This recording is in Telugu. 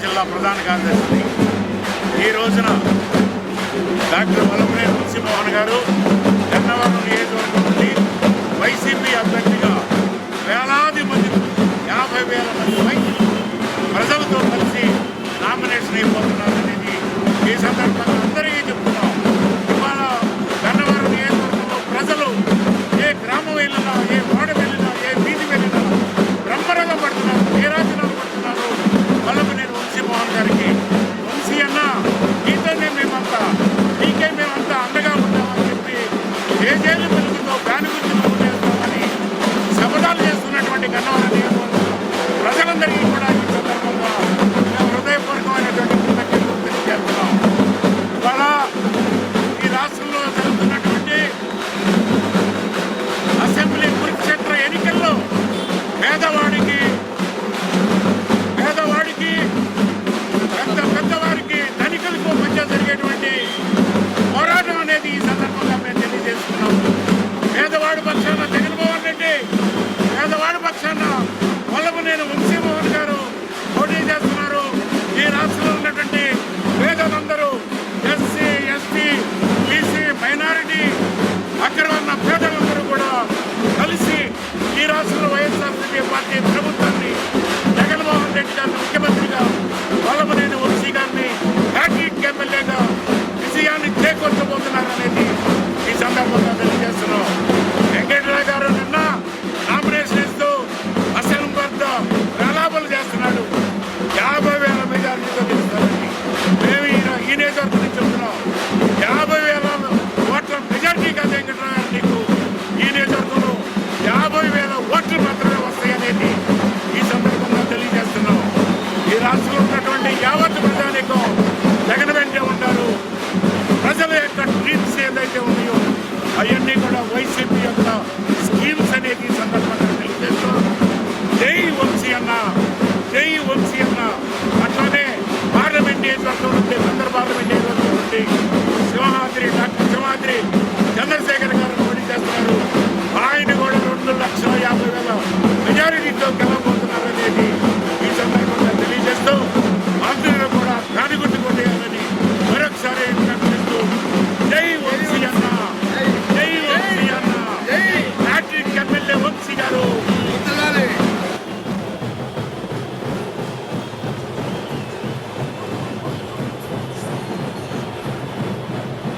జిల్లా ప్రధాన కార్యదర్శిని. ఈ రోజున డాక్టర్ వల్లభనేని తులసిమోహన్ గారు గన్నవరం నియోజకవర్గం నుండి వైసీపీ అభ్యర్థిగా వేలాది మంది యాభై వేల మంది ప్రజలతో కలిసి నామినేషన్ అయిపోతున్నారు అనేది ఈ సందర్భంగా అందరికీ చెప్తున్నారు ఏజేళ్ళు దాని గురించి శపథాలు చేస్తున్నటువంటి గన్నవరం నియోజకవర్గం ప్రజలందరికీ కూడా ఈ సందర్భంగా ఉన్నటువంటి యావత్ ప్రజానికం జగన్ వెంటే ఉంటారు. ప్రజల యొక్క డ్రీమ్స్ ఏదైతే ఉన్నాయో అవన్నీ కూడా వైసీపీ యొక్క స్కీమ్స్ అనేది సందర్భంగా తెలియజేస్తూ జై వంశీ అన్న జై వంశీ అన్న అట్లానే పార్లమెంట్ నియోజకవర్గంలో ఉంటే పార్లమెంట్